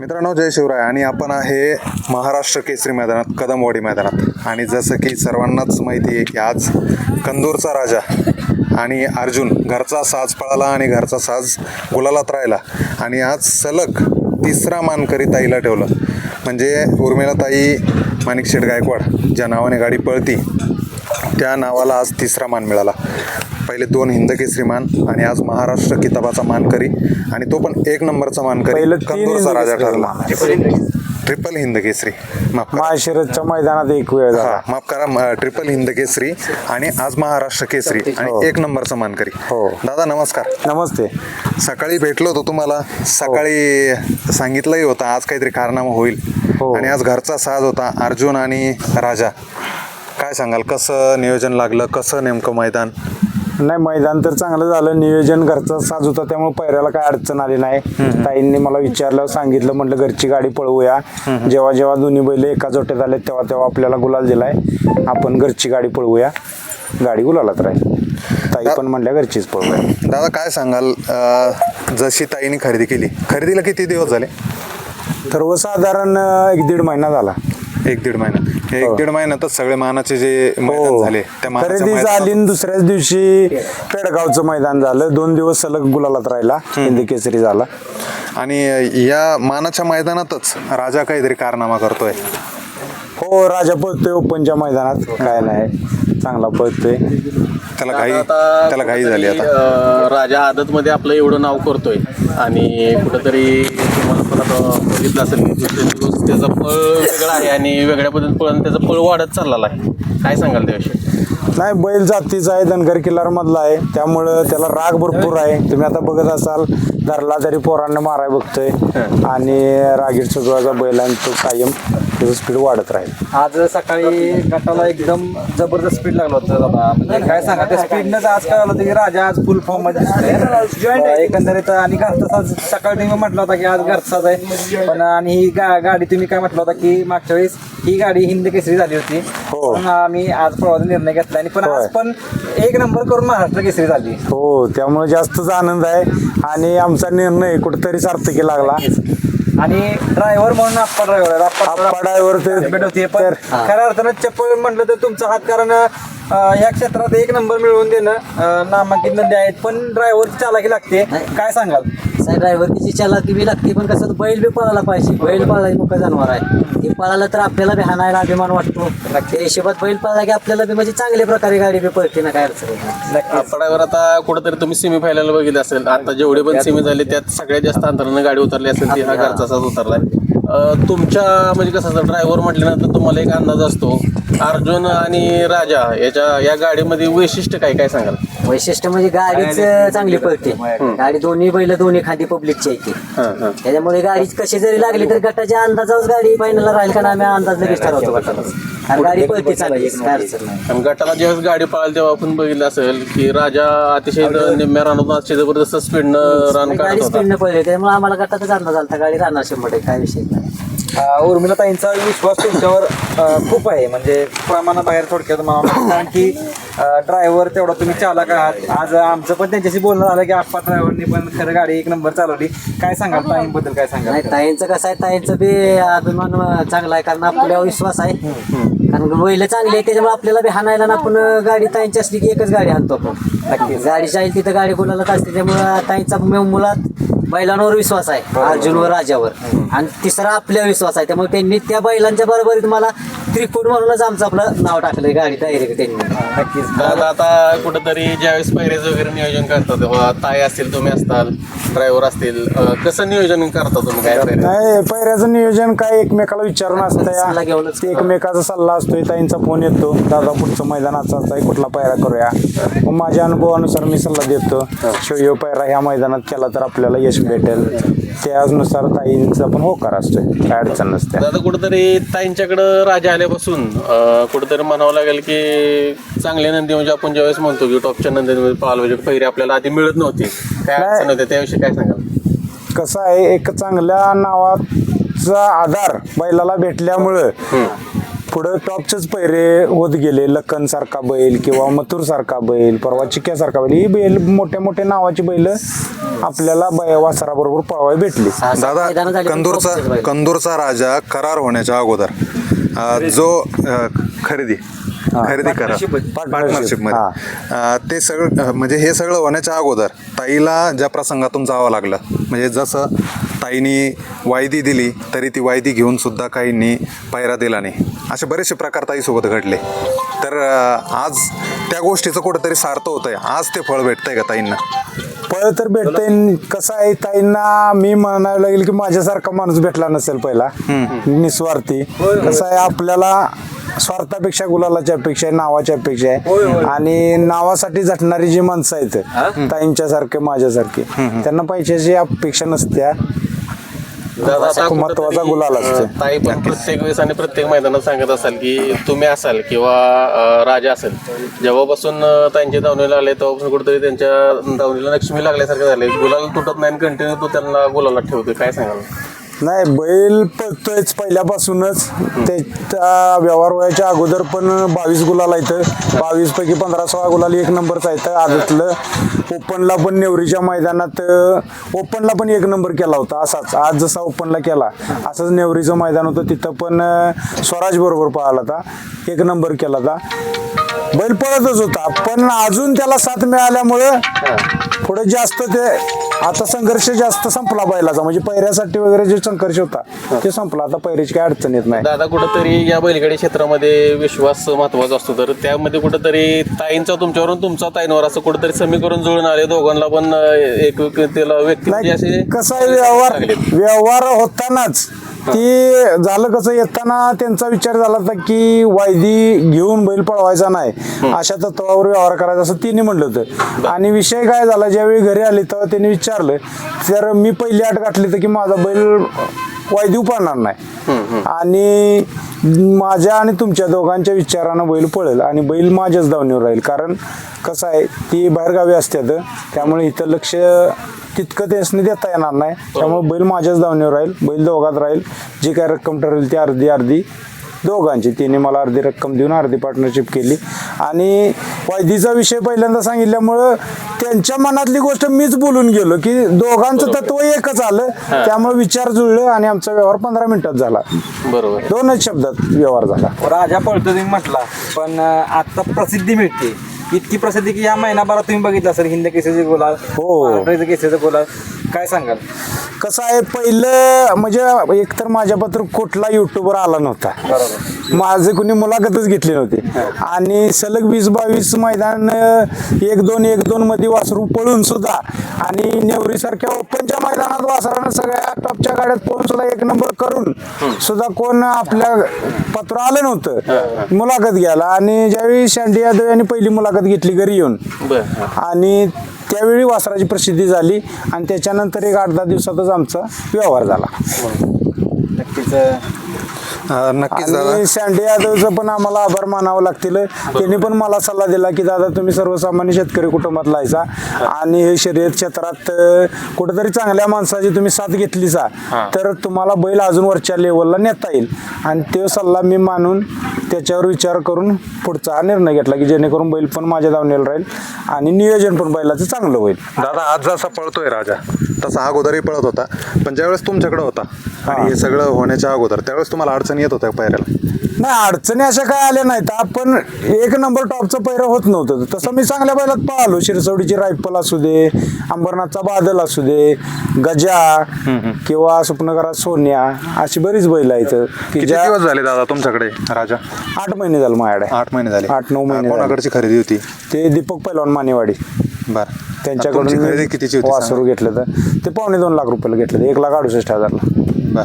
मित्रांनो जय शिवराय. आणि आपण आहे महाराष्ट्र केसरी मैदानात कदमवाडी मैदानात. आणि जसं की सर्वांनाच माहिती आहे की आज कंदूरचा राजा आणि अर्जुन घरचा साज पळाला आणि घरचा साज गुलालात राहिला. आणि आज सलग तिसरा मानकरी ताईला ठेवलं. म्हणजे उर्मिला ताई माणिक शेठ गायकवाड ज्या नावाने गाडी पळती त्या नावाला आज तिसरा मान मिळाला. पहिले दोन हिंद केसरी मान आणि आज महाराष्ट्र किताबाचा मानकरी आणि तो पण एक नंबरचा मानकरी. कंदूरचा राजा ठरला. ट्रिपल हिंद केसरी. माफ करा. महाशिरतच्या मैदानात एक वेळ झाला. माफ करा ट्रिपल हिंद केसरी आणि आज महाराष्ट्र केसरी हो. आणि एक नंबरचा मानकरी. हो. दादा नमस्कार. नमस्ते. सकाळी भेटलो होतो तुम्हाला. सकाळी सांगितलंही होतं आज काहीतरी कारनामा होईल. हो. आणि आज घरचा साज होता अर्जुन आणि राजा. काय सांगाल कसं नियोजन लागलं कसं नेमकं मैदान? नाही मैदान तर चांगलं झालं. नियोजन घरचं साज होतं त्यामुळे पैऱ्याला काय अडचण आली नाही. ताईंनी मला विचारलं सांगितलं म्हटलं घरची गाडी पळवूया. जेव्हा जेव्हा दोन्ही बैल एका जोट्यात आले तेव्हा तेव्हा आपल्याला गुलाल दिलाय. आपण घरची गाडी पळवूया. गाडी गुलालात राहील. ताई पण म्हणल्या घरचीच पळवूया. दादा काय सांगाल? अं, जशी ताईने खरेदी केली खरेदीला किती दिवस झाले? सर्वसाधारण एक दीड महिना झाला. एक दीड महिना. हे एक हो. दीड महिन्यातच सगळे मानाचे जे मैदान हो. झाले त्या मानाच्या खरेदी मैदानात- झाली आणि दुसऱ्याच दिवशी पेडगावचं मैदान झालं. दोन दिवस सलग गुलालात राहिला हिंदी केसरी झाला. आणि या मानाच्या मैदानातच राजा काहीतरी कारनामा करतोय. हो राजा पळतोय ओपनच्या मैदानात. काय नाही चांगला पळतोय. त्याला घाई आता त्याला घाई झाली कुठंतरी, आता. अं, राजा आदत मध्ये आपलं एवढं नाव करतोय. आणि कुठंतरी तुम्हाला पण आता बघितलं असेल की दिवसेंदिवस त्याचं पळ वेगळं आहे आणि वेगळ्या पद्धतीने पळ त्याचं पळ वाढत चाललेला आहे. काय सांगाल त्याविषयी? नाही बैल जातीचा आहे धनगर किल्लार मधला आहे. त्यामुळं त्याला राग भरपूर आहे. तुम्ही आता बघत असाल धरला तरी पोरांना माराय बघतोय. आणि रागीर सुजवाचा बैल आणि तो कायम त्याचं स्पीड वाढत राहील. आज सकाळी गटाला एकदम जबरदस्त स्पीड लागला होता दादा. म्हणजे काय सांगा त्या स्पीडनंच आज कळलं होतं की राजा आज फुल फॉर्ममध्ये दिसतोय. एकंदरीत आणि घरचा सकाळी तुम्ही म्हटलं होता की आज घरचाच आहे. पण आणि ही गा- गाडी तुम्ही काय म्हटलं होता की मागच्या वेळेस ही गाडी हिंद केसरी झाली होती. हो. आम्ही आज पळवायचा निर्णय घेतला. आणि पण आज. पण एक नंबर करून महाराष्ट्र केसरी झाली. हो त्यामुळे जास्तच आनंद आहे. आणि आमचा निर्णय कुठेतरी सार्थकी लागला. आणि ड्रायव्हर म्हणून आप्पा ड्रायव्हर आप्पा driver ते- पण तर- खऱ्या अर्थानं चप्पल म्हटलं तर तुमचा हात कारण अं, या क्षेत्रात एक नंबर मिळवून देणं अं, नामांकित नंदी आहेत. पण ड्रायव्हरची चालाकी लागते. काय सांगाल? साहेब ड्रायव्हरची चालाकी बी लागते पण कसं बैल बी पळायला पाहिजे. बैल पळायला मुख्य जनावर आहे. ती पळाला तर आपल्याला बी हाणायला अभिमान वाटतो. त्या हिशोबात बैल पळाला की आपल्याला बी म्हणजे चांगल्या प्रकारे गाडी बी पळते ना काय अडचण नाही. ड्रायव्हर आता कुठंतरी तुम्ही सेमी फायनल बघितलं असेल. आता जेवढे पण सेमी झाले त्यात सगळ्यात जास्त अंतरानं गाडी उतरली असेल ती हा घरचा साज उतरलाय. अं, तुमच्या म्हणजे कसं असतं ड्रायव्हर म्हटल्यानंतर तुम्हाला एक अंदाज असतो. अर्जुन आणि राजा याच्या या गाडीमध्ये वैशिष्ट्य काय काय सांगाल? वैशिष्ट्य म्हणजे गाडीच चांगली पळते. गाडी दोन्ही बैल दोन्ही खांदी पब्लिकची आहे ती. हां त्याच्यामुळे गाडी कशी जरी लागली तर गटाच्या अंदाजावर गाडी फायनलला राहील कारण आम्ही अंदाज लगेच ठरवतो गटाला आणि गाडी पळते चांगली आणि गटाला ज्यावेळेस गाडी पळाली तेव्हा आपण बघितलं असेल की राजा अतिशय निम्म्या रानातून अतिशय जबरदस्त स्पीडनं रन गाडी होता. स्पीडनं पळली त्यामुळे आम्हाला गटातच अंदाज आला गाडी राहणार शंभर टक्के काय विषय नाही. उर्मिला ताईंचा विश्वास तुमच्यावर खूप आहे. म्हणजे प्रमाणाबाहेर थोडक्यात म्हणावं कारण की ड्रायव्हर तेवढा तुम्ही चालक आहात. आज आमचं पण त्यांच्याशी बोलणं झालं की आप्पा ड्रायव्हरनी पण खरं गाडी एक नंबर चालवली. काय सांगाल ताईंबद्दल काय सांगाल? नाही ताईंचं कसं आहे ताईंचं बी अभिमान चांगला आहे कारण आपल्यावर विश्वास आहे. कारण बैल चांगली आहे त्याच्यामुळे आपल्याला बी हाणायला ना आपण गाडी ताईंची असली की एकच गाडी आणतो आपण. गाडी जाईल तिथं गाडी बोलायला असते त्यामुळे ताईंचा मु- मुलात बैलांवर विश्वास आहे अर्जुनवर राजावर. आणि तिसरा आपल्यावर विश्वास आहे त्यामुळे त्यांनी त्या बैलांच्या बरोबरीत मला त्रिकूट म्हणूनच आमचं आपलं नाव टाकलंय गाडी तयारी त्यांनी. नक्कीच. दादा आता कुठंतरी ज्यावेळेस पैरेज वगैरे नियोजन करता तेव्हा ताई असतील तुम्ही असताल ड्रायव्हर असतील अं, कसं नियोजन करता तुम्ही? काय पैरे नाही पैऱ्याचं नियोजन काय एकमेकाला विचारून असतं सल्ला या घेऊनच ते एकमेकाचा सल्ला असतोय ताईंचा फोन येतो दादा पुढचं मैदान असं आहे कुठला पायरा करूया? मग माझ्या अनुभवानुसार मी सल्ला देतो शिव पायरा ह्या मैदानात केला तर आपल्याला यश भेटेल. त्यानुसार ताईंचा पण होकार असतोय. काय अडचण नसते. दादा कुठंतरी ताईंच्याकडं राजा आल्यापासून अं, कुठंतरी म्हणावं लागेल की चांगले नंदी म्हणजे आपण ज्यावेळेस म्हणतो की टॉपच्या नंदीमध्ये पाहाल म्हणजे पहिरे आपल्याला आधी मिळत नव्हती. काय नाही. अडचण होते? त्याविषयी काय सांगाल? कसं आहे एक चांगल्या नावाचा आधार बैलाला भेटल्यामुळं पुढं टॉपचेच पैरे होत गेले लखन सारखा बैल किंवा मथुर सारखा बैल परवा चिक्यासारखा बैल ही बैल मोठ्या मोठ्या नावाची बैल आपल्याला बै- वासराबरोबर पळवाय भेटली दादा कंदूरचा. कंदूरचा राजा करार होण्याच्या अगोदर जो खरेदी खरेदी करा. पार्टनरशिपमध्ये अं, ते सगळं अं, म्हणजे हे सगळं होण्याच्या अगोदर ताईला ज्या प्रसंगातून जावं लागलं म्हणजे जसं ताईनी वायदी दिली तरी ती वायदी घेऊन सुद्धा काहींनी पायरा दिला नाही. असे बरेचसे प्रकार ताईसोबत घडले. तर अं, आज त्या गोष्टीचं कुठंतरी सार्थ होतंय. आज ते फळ भेटतंय का ताईंना? पळ तर भेटतंय. कसं आहे ताईंना मी म्हणायला लागेल की माझ्यासारखा माणूस भेटला नसेल पहिला. निस्वार्थी. कसं आहे आपल्याला स्वार्थापेक्षा गुलालाची अपेक्षा आहे नावाची अपेक्षा आहे. आणि नावासाठी झटणारी जी माणसं आहेत ताईंच्या सारखे माझ्यासारखे त्यांना पैशाची अपेक्षा नसत्या. महत्त्वाचा गुलाल असतो. ताई पण प्रत्येक वेळेस आणि प्रत्येक मैदानात सांगत असाल की तुम्ही असाल किंवा राजा असेल जेव्हापासून ताईंचे दावणीला आले तेव्हापासून कुठेतरी त्यांच्या दावणीला लक्ष्मी लागल्यासारखे झाले गुलाल तुटत नाही कंटिन्यू तो त्यांना गुलाला ठेवतोय. काय सांगाल? नाही बैल पळतोयच पहिल्यापासूनच. त्याच्या व्यवहार व्हायच्या अगोदर पण बावीस गुलाल आहेत. बावीस पैकी पंधरा सोळा गुलाल एक नंबरचा आहे आदतलं. ओपनला पण नेवरीच्या मैदानात ओपनला पण एक नंबर केला होता असाच. आज जसा ओपनला केला असंच नेवरीचं मैदान होतं. तिथं पण स्वराज बरोबर पळाला होता. एक नंबर केला होता. बैल पळतच होता. पण अजून त्याला साथ मिळाल्यामुळं पुढे जास्त ते आता संघर्ष जास्त संपला बैलाचा. म्हणजे पैऱ्यासाठी वगैरे जे संघर्ष होता ते संपला. आता पैऱ्याची काय अडचण येत नाही. दादा कुठंतरी या बैलगाडी क्षेत्रामध्ये विश्वास महत्त्वाचा असतो. तर त्यामध्ये कुठंतरी ताईंचा तुमच्यावरून तुमचा ताईंवर असं कुठंतरी समीकरण जुळून आले. दोघांना पण एक त्याला व्यक्ती म्हणजे असे नाही कसं आहे व्यवहार. व्यवहार होतानाच ती झालं कसं येताना त्यांचा विचार झाला होता की वायदी घेऊन बैल पळवायचा नाही. अशा तत्वावर व्यवहार करायचा असं तिने म्हणलं होतं. आणि विषय काय झाला ज्यावेळी घरी आले तेव्हा त्यांनी विचारलं तर मी पहिली आठ गाठली तर की माझा बैल वायदी पळणार नाही. आणि माझ्या आणि तुमच्या दोघांच्या विचारानं बैल पळेल आणि बैल माझ्याच दावणीवर राहील. कारण कसं आहे ती बाहेरगावी असतात त्यामुळे इथं लक्ष तितकं त्यासने देता येणार नाही. त्यामुळे बैल माझ्याच दावणीवर राहील बैल दोघात राहील. जी काय रक्कम ठरेल ती अर्धी अर्धी. दोघांची. तिने मला अर्धी रक्कम देऊन अर्धी पार्टनरशिप केली. आणि वायदीचा विषय पहिल्यांदा सांगितल्यामुळं त्यांच्या मनातली गोष्ट मीच बोलून गेलो की दोघांचं तत्व एकच आलं. त्यामुळे विचार जुळलं आणि आमचा व्यवहार पंधरा मिनिटात झाला. बरोबर. दोनच शब्दात व्यवहार झाला. राजा पळतो म्हटला पण आता प्रसिद्धी मिळते. इतकी प्रसिद्धी की या महिनाभरात तुम्ही बघितलं असेल हिंद केसेचे गोला हो. केसेचे गोला काय सांगाल? कसं आहे पहिलं म्हणजे एकतर माझ्या पत्र कुठला युट्यूबर आला नव्हता. बरोबर. माझे कुणी मुलाखतच घेतली नव्हती. आणि सलग वीस बावीस मैदान अं, एक दोन एक दोन मध्ये वासरू पळून सुद्धा आणि नेवरीसारख्या ओपनच्या मैदानात वासरानं सगळ्या टॉपच्या गाड्यात पळून सुद्धा एक नंबर करून सुद्धा कोण आपल्या पत्र आलं नव्हतं. मुलाखत घ्यायला. आणि ज्यावेळी शांडी यादव यांनी पहिली मुलाखत घेतली घरी येऊन. आणि त्यावेळी वासराची प्रसिद्धी झाली आणि त्याच्यानंतर एक आठ दहा दिवसातच आमचा व्यवहार झाला. नक्कीच नक्कीच दादा. आणि सँडी यादवचं पण आम्हाला आभार मानावं लागतील. त्यांनी पण मला सल्ला दिला की दादा तुम्ही सर्वसामान्य शेतकरी कुटुंबातला आहेसा आणि हे शर्यत क्षेत्रात अं, कुठेतरी चांगल्या माणसाची तुम्ही साथ घेतली सा. तर तुम्हाला बैल अजून वरच्या लेवलला नेता येईल. आणि तो सल्ला मी मानून त्याच्यावर विचार करून पुढचा निर्णय घेतला की जेणेकरून बैल पण माझ्या धावणीला राहील आणि नियोजन पण बैलाचं चांगलं होईल. दादा आज जसा पळतोय राजा तसा अगोदरही पळत होता पण ज्यावेळेस तुमच्याकडे होता आणि हे सगळं होण्याच्या अगोदर त्यावेळेस तुम्हाला अडचण येत होत्या पायऱ्याला? नाही अडचणी अशा काय आल्या नाहीत. आपण एक नंबर टॉपचं पैर होत नव्हतं. तसं मी चांगल्या बैलात पाहलो. शिरसवडीची रायफल असू दे अंबरनाथचा बादल असू दे गजा किंवा स्वप्नकरा सोन्या अशी बरीच बैल आहेत की किती ज्या दिवस झाले दादा तुमच्याकडे राजा? आठ महिने झाले माझ्याकडे. आठ महिने झाले. आठ, नऊ महिने झाले. कोणाकडची खरेदी होती? ते दीपक पैलवान मानेवाडी. बर. त्यांच्याकडून तुमची खरेदी मी कितीची होती वासरू घेतलं तर. ते पावणे दोन लाख रुपयाला घेतलं एक लाख अडुसष्ट हजारला. बर.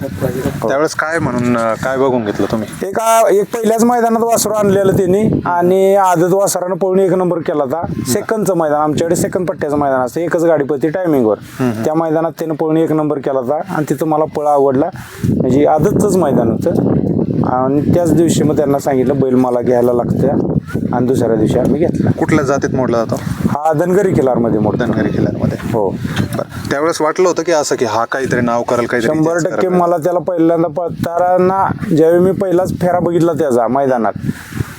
त्यावेळेस काय म्हणून अं, काय बघून घेतलं तुम्ही? एका एक पहिल्याच मैदानात वासरू आणलेलं त्यांनी आणि आदत वासरानं पळून एक नंबर केला होता. सेकंदचं मैदान आमच्याकडे सेकंद पट्ट्याचं मैदान असतं. एकच गाडी पळते टायमिंगवर त्या मैदानात त्यानं पळून एक नंबर केला होता आणि तिथं मला पळ आवडला. म्हणजे आदतचंच मैदान होतं. आणि त्याच दिवशी मग त्यांना सांगितलं बैल मला घ्यायला लागतं आणि दुसऱ्या दिवशी आम्ही घेतला. कुठल्या जातीत मोडला जातो? हा धनगरी किल्लारमध्ये मोठा धनगरी किल्ल्यांमध्ये हो. बरं. त्यावेळेस वाटलं होतं की असं की हा काहीतरी नाव करेल काहीतरी शंभर इतिहास टक्के करेल. मला त्याला पहिल्यांदा पळताना ज्यावेळी मी पहिलाच फेरा बघितला त्याचा मैदानात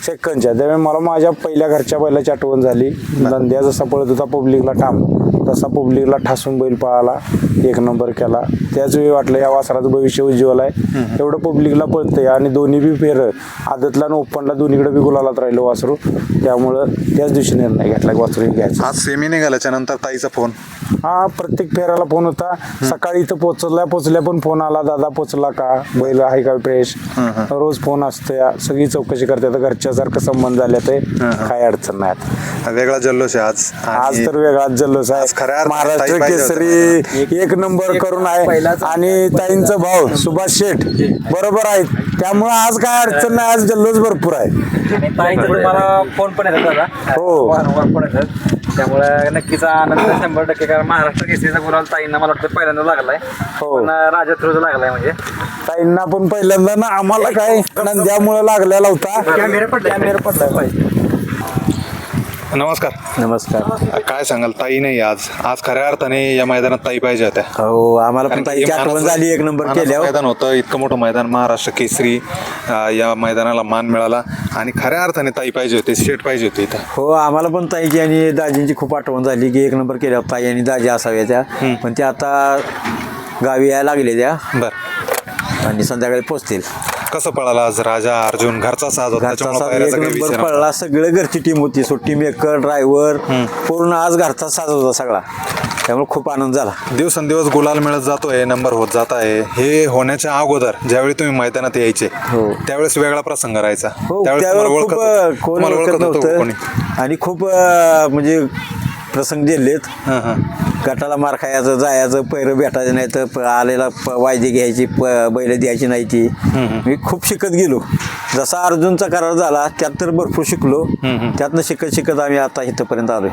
सेकंदच्या त्यावेळी मला माझ्या पहिल्या घरच्या बैलाची आठवण झाली. नंद्या जसा पळत होता पब्लिकला ठाम तसा पब्लिकला ठासून बैल पळाला. एक नंबर केला. त्याच वेळी वाटलं या वासराचं भविष्य उज्ज्वल आहे. एवढं पब्लिकला पळतंय आणि दोन्ही बी फेर आदतला आणि ओपनला दोन्हीकडे बी गुलालात राहिलो वासरू. त्यामुळं त्याच दिवशी निर्णय घेतला की वासरू घ्यायचं. आज सेमी निघाल्याच्या नंतर ताईचा फोन हा प्रत्येक फेऱ्याला फोन होता. सकाळी इथं पोचल्या पोचल्या पण फोन आला. दादा पोचला का? बैल आहे का फ्रेश? रोज फोन असतो या सगळी चौकशी करतात. घरच्यासारखं संबंध झाले ते काय अडचण नाही आता. वेगळा जल्लोष आहे आज. आज आणि तर वेगळाच जल्लोष आज खऱ्या आहे अर्थाने महाराष्ट्र ताई पाहिजे होतं. केसरी एक नंबर करून आहे. आणि ताईंचा भाऊ सुभाष शेठ बरोबर आहे त्यामुळे आज काय अडचण नाही. आज जल्लोष भरपूर आहे. ताईंचे तुम्हाला फोन पण येतात दादा. हो. वारंवार फोन येतात. त्यामुळे नक्कीच आनंद शंभर टक्के कारण महाराष्ट्र केसरीचा गुलाल ताईंना मला वाटतं पहिल्यांदा लागलाय. हो. पण राजा थ्रूचा लागलाय म्हणजे. ताईंना पण पहिल्यांदा ना आम्हाला काय नंद्यामुळे लागलेला होता. कॅमेरा पडला कॅमेरा पडलाय पाहिजे नमस्कार. नमस्कार. काय सांगाल ताई नाही आज. आज खऱ्या अर्थाने या मैदानात ताई पाहिजे होत्या. हो आम्हाला पण ताईची आठवण झाली एक नंबर मानाचं केल्यावर. मैदान होतं इतकं मोठं मैदान महाराष्ट्र केसरी अं, या मैदानाला मान मिळाला. आणि खऱ्या अर्थाने ताई पाहिजे होते शेट पाहिजे होते इथं. हो आम्हाला पण ताईची आणि दाजींची खूप आठवण झाली की एक नंबर केल्यावर ताई आणि दाजी असाव्या त्या. पण त्या आता गावी यायला लागले त्या. बर. आणि संध्याकाळी पोचतील. कसं पळाला आज राजा अर्जुन? घरचा साज होता घरचा त्याच्यामुळे साज पायऱ्याचा एक काही नंबर विषय नव्हता. पडला सगळं घरची टीम होती. सुट्टी मेकर ड्रायव्हर पूर्ण आज घरचा साज होता सगळा. त्यामुळे खूप आनंद झाला. दिवसेंदिवस गुलाल मिळत जातोय नंबर होत जात आहे. हे होण्याच्या अगोदर ज्यावेळी तुम्ही मैदानात यायचे हो. त्यावेळेस वेगळा प्रसंग राहायचा. हो त्यावेळेस त्यावेळेस तुम्हाला खूप ओळखत होतं. अं, कोण तुम्हाला ओळखत ओळखत होतं कोणी? नव्हतं आणि खूप अं, म्हणजे प्रसंग दिलेत. हां हां. गटाला मार खायचं जायचं पैरं भेटायचं नाही तर प- आलेला प- वायदे घ्यायची प बैल द्यायची नाही ती. मी खूप शिकत गेलो. जसा अर्जुनचा करार झाला त्यात तर भरपूर शिकलो. त्यातनं शिकत शिकत आम्ही आता इथंपर्यंत आलोय.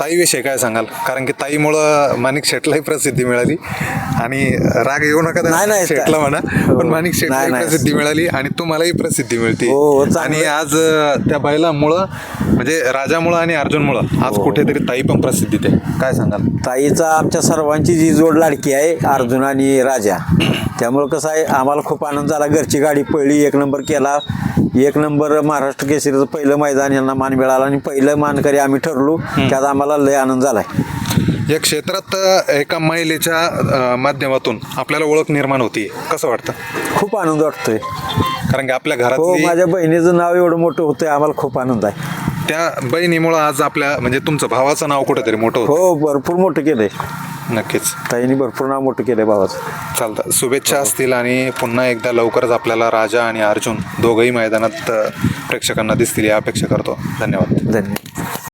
ताईविषयी काय सांगाल? कारण की ताईमुळं माणिक शेटलाही प्रसिद्धी मिळाली आणि राग येऊ नका नाही, नाही, शेटला म्हणा. हो. पण माणिक नाही. प्रसिद्धी मिळाली आणि तुम्हालाही प्रसिद्धी मिळते. हो, हो. आणि आज त्या बैलामुळं म्हणजे राजामुळं आणि अर्जुनमुळं आज. कुठेतरी ताई पण प्रसिद्धी ते काय सांगाल? ताईचा आमच्या सर्वांची जी जोड लाडकी आहे अर्जुन आणि राजा. त्यामुळं कसं आहे आम्हाला खूप आनंद झाला. घरची गाडी पळली एक नंबर केला. एक नंबर महाराष्ट्र केसरीचं पहिलं मैदान यांना मान मिळाला आणि पहिलं मानकरी आम्ही ठरलो. त्यात आम्हाला लय आनंद झालाय. या क्षेत्रात एका महिलेच्या माध्यमातून आपल्याला ओळख निर्माण होती कसं वाटतं? खूप आनंद वाटतोय. कारण की आपल्या हो घरातली माझ्या बहिणीचं नाव एवढं मोठं होतंय आम्हाला खूप आनंद आहे. त्या बहिणीमुळं आज आपल्या म्हणजे तुमचं भावाचं नाव कुठेतरी मोठं होतं. हो भरपूर मोठं केलंय. नक्कीच. ताईने भरपूर नाव मोठं केलंय भावाचं. चालतं. शुभेच्छा असतील आणि पुन्हा एकदा लवकरच आपल्याला राजा आणि अर्जुन दोघंही मैदानात प्रेक्षकांना दिसतील या अपेक्षा करतो. धन्यवाद. धन्यवाद.